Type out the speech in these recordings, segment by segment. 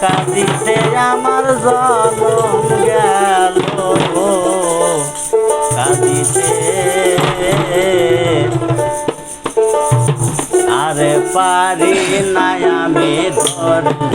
কাঁদিতে আমার জনম গেল কাঁদিতে আরে পারি নাই আমি ধৈর্য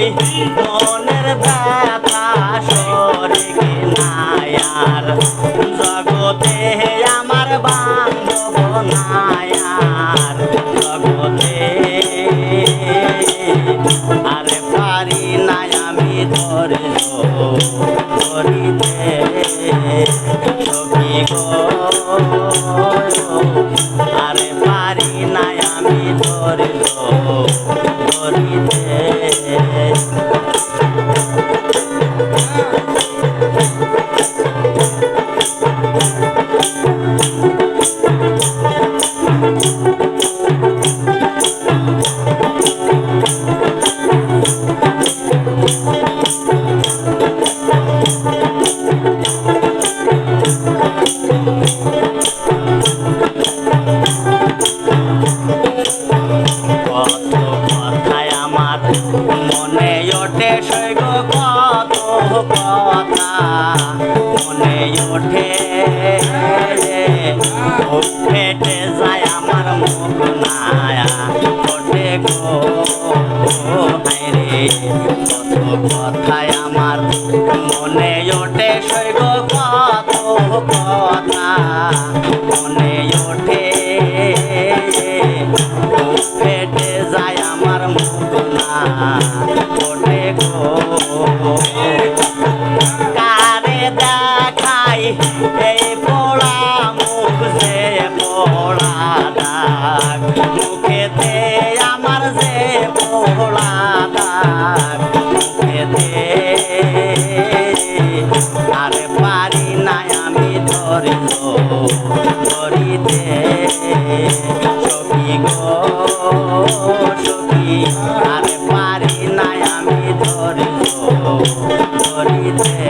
কই ধরিতে মনে ওঠে সৈগ কত কথা, মনে ওঠে ফেটে যায় আমার মুখ নায়া ওঠে গো। হায় রে, কত কথায় আমার মনে ওঠে সৈগ কত কথা, মনে না ওঠে গো আরে পারি নাই আমি ধরিল ধরিতে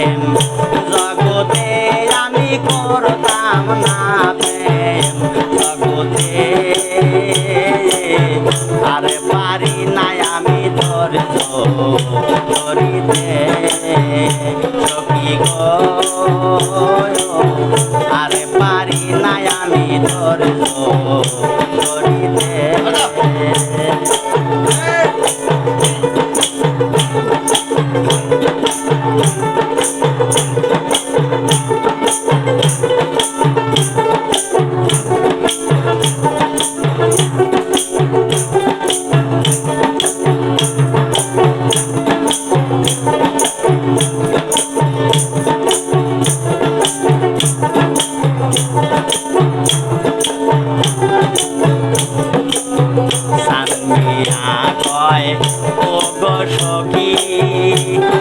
প্রেম। জগতে আমি করতাম না প্রেম। জগতে আরে পারি নাই আমি ধৈর্য ধরিতে। সখী গো, আরে পারি নাই আমি ধৈর্য ধরিতে।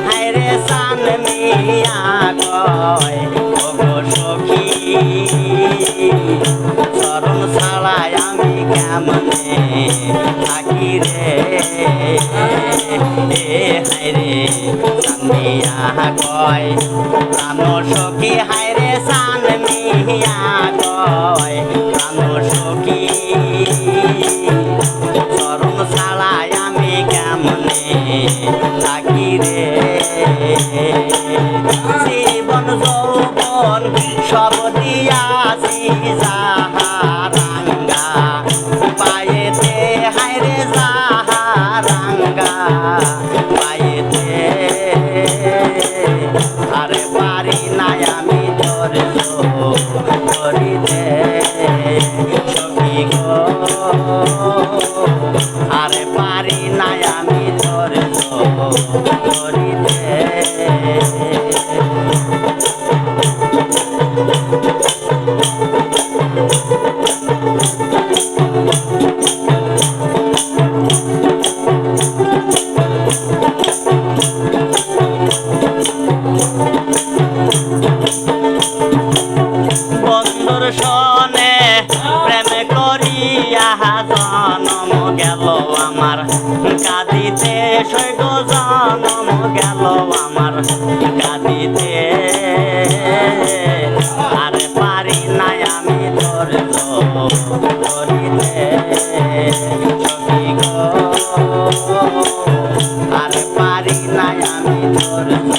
হায়রে সানমিয়া কয় ও গো সখী, চরণ ছাড়াই আমি কেমনে থাকি কয়, প্রাণ সখী, হায়রে সানমিয়া কয়, প্রাণ সখী থাকি রে জীবন যৌবন সব দিয়াছি যাহারাঙ্গা। পায়েতে হায়রে যাহারাঙ্গা পায়েতে করিতে কাঁদিতে সৈগ জনম গেল আমার কাঁদিতে আরে পারি নাই আমি সখী গো আরে নাই আমি ধৈর্য